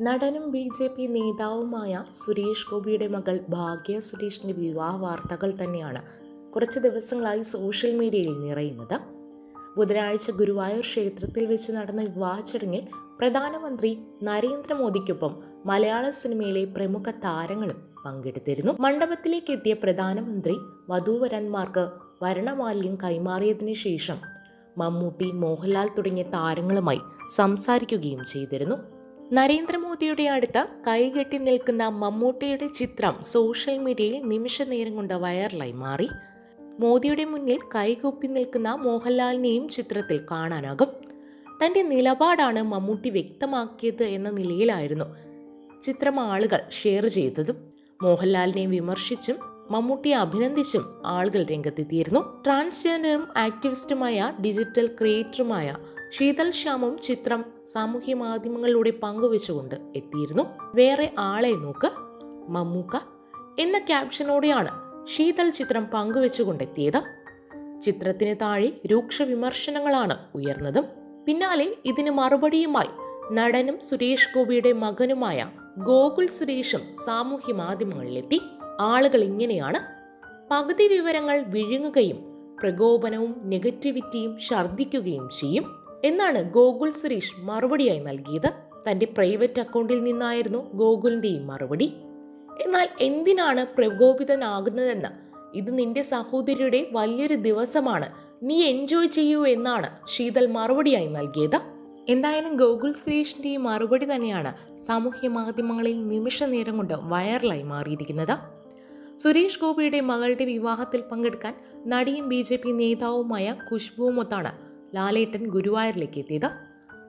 നടനും B J P നേതാവുമായ സുരേഷ് ഗോപിയുടെ മകൾ ഭാഗ്യ സുരേഷിന്റെ വിവാഹ വാർത്തകൾ തന്നെയാണ് കുറച്ച് ദിവസങ്ങളായി സോഷ്യൽ മീഡിയയിൽ നിറയുന്നത്. ബുധനാഴ്ച ഗുരുവായൂർ ക്ഷേത്രത്തിൽ വെച്ച് നടന്ന വിവാഹ ചടങ്ങിൽ പ്രധാനമന്ത്രി നരേന്ദ്രമോദിക്കൊപ്പം മലയാള സിനിമയിലെ പ്രമുഖ താരങ്ങളും പങ്കെടുത്തിരുന്നു. മണ്ഡപത്തിലേക്ക് എത്തിയ പ്രധാനമന്ത്രി വധൂവരന്മാർക്ക് വരണമാല്യം കൈമാറിയതിനു ശേഷം മമ്മൂട്ടി മോഹൻലാൽ തുടങ്ങിയ താരങ്ങളുമായി സംസാരിക്കുകയും ചെയ്തിരുന്നു. നരേന്ദ്രമോദിയുടെ അടുത്ത് കൈകെട്ടി നിൽക്കുന്ന മമ്മൂട്ടിയുടെ ചിത്രം സോഷ്യൽ മീഡിയയിൽ നിമിഷ നേരം കൊണ്ട് വൈറലായി മാറി. മോദിയുടെ മുന്നിൽ കൈകൂപ്പി നിൽക്കുന്ന മോഹൻലാലിനെയും ചിത്രത്തിൽ കാണാനാകും. തന്റെ നിലപാടാണ് മമ്മൂട്ടി വ്യക്തമാക്കിയത് എന്ന നിലയിലായിരുന്നു ചിത്രം ആളുകൾ ഷെയർ ചെയ്തതും. മോഹൻലാലിനെ വിമർശിച്ചും മമ്മൂട്ടിയെ അഭിനന്ദിച്ചും ആളുകൾ രംഗത്തെത്തിയിരുന്നു. ട്രാൻസ്ജെൻഡറും ആക്ടിവിസ്റ്റുമായ ഡിജിറ്റൽ ക്രിയേറ്ററുമായ ശീതൽ ശ്യാമും ചിത്രം സാമൂഹ്യ മാധ്യമങ്ങളിലൂടെ പങ്കുവെച്ചുകൊണ്ട് എത്തിയിരുന്നു. വേറെ ആളെ നോക്ക് മമ്മൂക്ക എന്ന ക്യാപ്ഷനോടെയാണ് ശീതൽ ചിത്രം പങ്കുവെച്ചുകൊണ്ടെത്തിയത്. ചിത്രത്തിന് താഴെ രൂക്ഷ വിമർശനങ്ങളാണ് ഉയർന്നതും. പിന്നാലെ ഇതിന് മറുപടിയുമായി നടനും സുരേഷ് ഗോപിയുടെ മകനുമായ ഗോകുൽ സുരേഷും സാമൂഹ്യ മാധ്യമങ്ങളിലെത്തി. ആളുകൾ ഇങ്ങനെയാണ് പകുതി വിവരങ്ങൾ വിഴുങ്ങുകയും പ്രകോപനവും നെഗറ്റിവിറ്റിയും ഛർദ്ദിക്കുകയും ചെയ്യും. എന്നാണ് ഗോകുൽ സുരേഷ് മറുപടിയായി നൽകിയത്. തന്റെ പ്രൈവറ്റ് അക്കൗണ്ടിൽ നിന്നായിരുന്നു ഗോകുലിന്റെ ഈ മറുപടി. എന്നാൽ എന്തിനാണ് പ്രകോപിതനാകുന്നതെന്ന് ഇത് നിന്റെ സഹോദരിയുടെ വലിയൊരു ദിവസമാണ്. നീ എൻജോയ് ചെയ്യൂ എന്നാണ് ശീതൽ മറുപടിയായി നൽകിയത്. എന്തായാലും ഗോകുൽ സുരേഷിന്റെ ഈ മറുപടി തന്നെയാണ് സാമൂഹ്യ മാധ്യമങ്ങളിൽ നിമിഷ നേരം കൊണ്ട് വൈറലായി മാറിയിരിക്കുന്നത്. സുരേഷ് ഗോപിയുടെ മകളുടെ വിവാഹത്തിൽ പങ്കെടുക്കാൻ നടിയും ബി ജെ പി നേതാവുമായ ഖുഷ്ബുവുമൊത്താണ് ലാലേട്ടൻ ഗുരുവായൂരിലേക്ക് എത്തിയത്.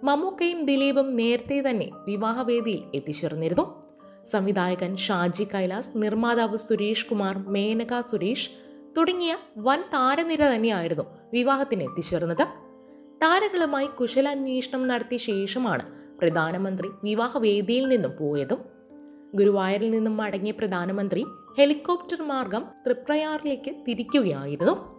മമ്മൂക്കയും ദിലീപും നേരത്തെ തന്നെ വിവാഹവേദിയിൽ എത്തിച്ചേർന്നിരുന്നു. സംവിധായകൻ ഷാജി കൈലാസ് നിർമ്മാതാവ് സുരേഷ് കുമാർ മേനക സുരേഷ് തുടങ്ങിയ വൻ താരനിര തന്നെയായിരുന്നു വിവാഹത്തിന് എത്തിച്ചേർന്നത്. താരങ്ങളുമായി കുശലാന്വേഷണം നടത്തിയ ശേഷമാണ് പ്രധാനമന്ത്രി വിവാഹവേദിയിൽ നിന്നും പോയതും. ഗുരുവായൂരിൽ നിന്നും മടങ്ങിയ പ്രധാനമന്ത്രി ഹെലികോപ്റ്റർ മാർഗം തൃപ്രയാറിലേക്ക് തിരിക്കുകയായിരുന്നു.